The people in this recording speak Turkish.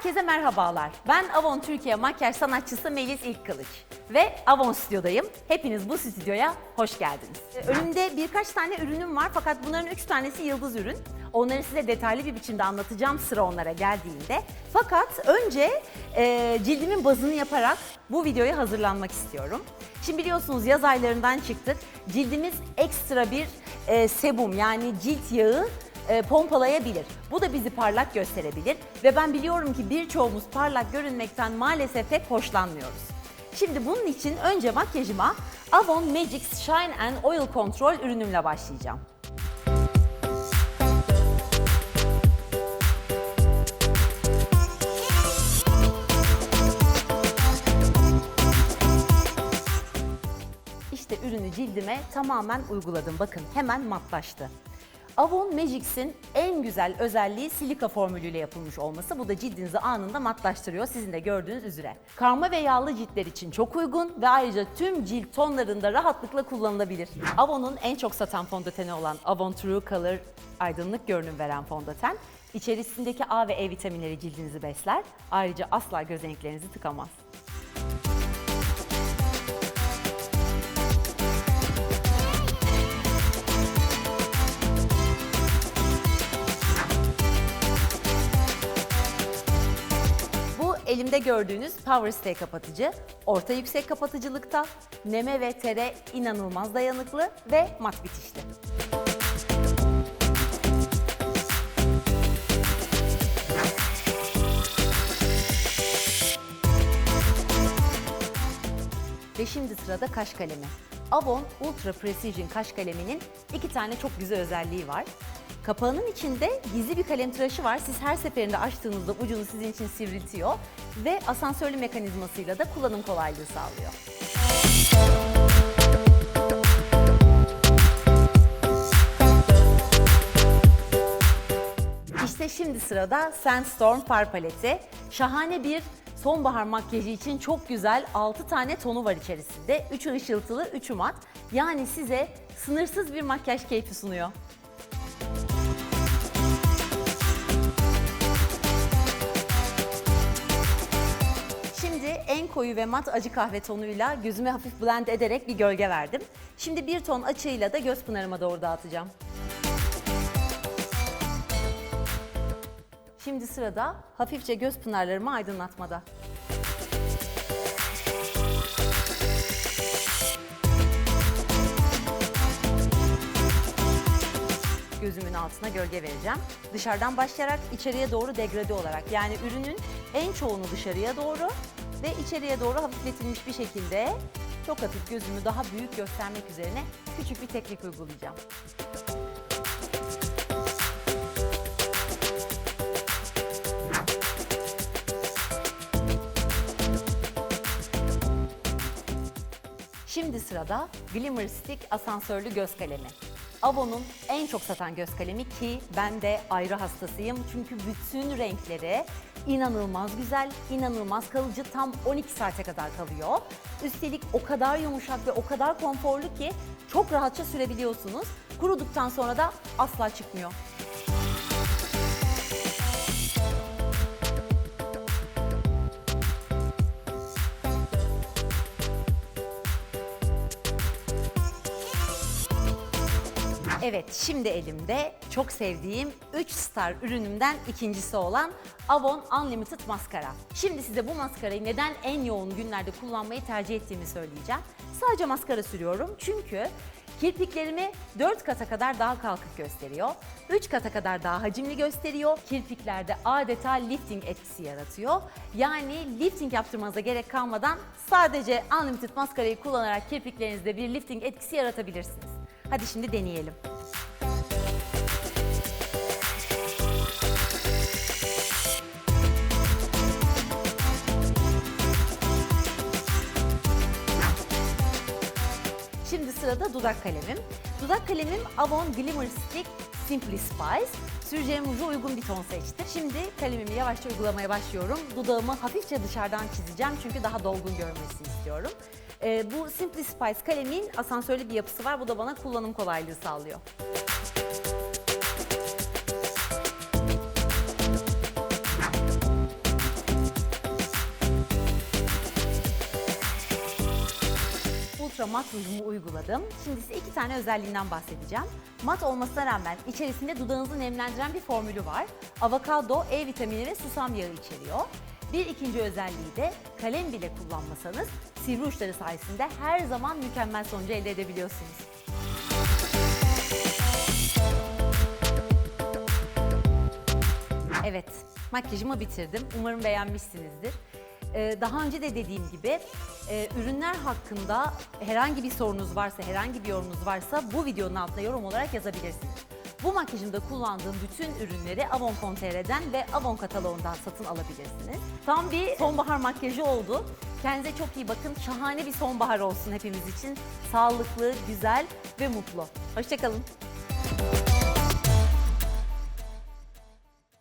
Herkese merhabalar. Ben Avon Türkiye makyaj sanatçısı Melis İlkkılıç ve Avon Stüdyo'dayım. Hepiniz bu stüdyoya hoş geldiniz. Ee, Önümde birkaç tane ürünüm var fakat bunların üç tanesi yıldız ürün. Onları size detaylı bir biçimde anlatacağım sıra onlara geldiğinde. Fakat önce e, cildimin bazını yaparak bu videoya hazırlanmak istiyorum. Şimdi biliyorsunuz yaz aylarından çıktık. Cildimiz ekstra bir e, sebum yani cilt yağı e, pompalayabilir. Bu da bizi parlak gösterebilir ve ben biliyorum ki birçoğumuz parlak görünmekten maalesef pek hoşlanmıyoruz. Şimdi bunun için önce makyajıma Avon Magic Shine and Oil Control ürünümle başlayacağım. İşte ürünü cildime tamamen uyguladım. Bakın hemen matlaştı. Avon Magic's'in en güzel özelliği silika formülüyle yapılmış olması. Bu da cildinizi anında matlaştırıyor sizin de gördüğünüz üzere. Karma ve yağlı ciltler için çok uygun ve ayrıca tüm cilt tonlarında rahatlıkla kullanılabilir. Avon'un en çok satan fondöteni olan Avon True Color aydınlık görünüm veren fondöten içerisindeki A ve E vitaminleri cildinizi besler. Ayrıca asla göz renklerinizi tıkamaz. Bu elimde gördüğünüz Power Stay kapatıcı. Orta yüksek kapatıcılıkta, neme ve tere inanılmaz dayanıklı ve mat bitişli. Ve şimdi sırada kaş kalemi. Avon Ultra Precision kaş kaleminin iki tane çok güzel özelliği var. Kapağının içinde gizli bir kalem tıraşı var. Siz her seferinde açtığınızda ucunu sizin için sivriltiyor ve asansörlü mekanizmasıyla da kullanım kolaylığı sağlıyor. İşte şimdi sırada Sandstorm far paleti. Şahane bir sonbahar makyajı için çok güzel 6 tane tonu var içerisinde. 3'ü ışıltılı, 3'ü mat. Yani size sınırsız bir makyaj keyfi sunuyor. En koyu ve mat acı kahve tonuyla gözüme hafif blend ederek bir gölge verdim. Şimdi bir ton açığıyla da göz pınarıma doğru dağıtacağım. Şimdi sırada hafifçe göz pınarlarımı aydınlatmada. Gözümün altına gölge vereceğim. Dışarıdan başlayarak içeriye doğru degrade olarak yani ürünün en çoğunu dışarıya doğru ve içeriye doğru hafifletilmiş bir şekilde çok hafif gözümü daha büyük göstermek üzerine küçük bir teknik uygulayacağım. Şimdi sırada Glimmer Stick asansörlü göz kalemi. Avon'un en çok satan göz kalemi ki ben de ayrı hastasıyım. Çünkü bütün renkleri inanılmaz güzel, inanılmaz kalıcı. Tam 12 saate kadar kalıyor. Üstelik o kadar yumuşak ve o kadar konforlu ki çok rahatça sürebiliyorsunuz. Kuruduktan sonra da asla çıkmıyor. Evet, şimdi elimde çok sevdiğim 3 star ürünümden ikincisi olan Avon Unlimited Maskara. Şimdi size bu maskarayı neden en yoğun günlerde kullanmayı tercih ettiğimi söyleyeceğim. Sadece maskara sürüyorum çünkü kirpiklerimi 4 kata kadar daha kalkık gösteriyor. 3 kata kadar daha hacimli gösteriyor. Kirpiklerde adeta lifting etkisi yaratıyor. Yani lifting yaptırmanıza gerek kalmadan sadece Unlimited maskarayı kullanarak kirpiklerinizde bir lifting etkisi yaratabilirsiniz. Hadi şimdi deneyelim. Sırada dudak kalemim. Dudak kalemim Avon Glimmer Stick Simply Spice. Süreceğim ruju uygun bir ton seçtim. Şimdi kalemimi yavaşça uygulamaya başlıyorum. Dudağımı hafifçe dışarıdan çizeceğim çünkü daha dolgun görmesini istiyorum. Ee, bu Simply Spice kalemin asansörlü bir yapısı var. Bu da bana kullanım kolaylığı sağlıyor. Ultra mat rujumu uyguladım. Şimdi size iki tane özelliğinden bahsedeceğim. Mat olmasına rağmen içerisinde dudağınızı nemlendiren bir formülü var. Avokado, E vitamini ve susam yağı içeriyor. Bir ikinci özelliği de kalem bile kullanmasanız sivri uçları sayesinde her zaman mükemmel sonucu elde edebiliyorsunuz. Evet, makyajımı bitirdim. Umarım beğenmişsinizdir. Ee, daha önce de dediğim gibi e, ürünler hakkında herhangi bir sorunuz varsa, herhangi bir yorumunuz varsa bu videonun altına yorum olarak yazabilirsiniz. Bu makyajımda kullandığım bütün ürünleri Avon.com.tr'den ve Avon kataloğundan satın alabilirsiniz. Tam bir sonbahar makyajı oldu. Kendinize çok iyi bakın. Şahane bir sonbahar olsun hepimiz için. Sağlıklı, güzel ve mutlu. Hoşçakalın.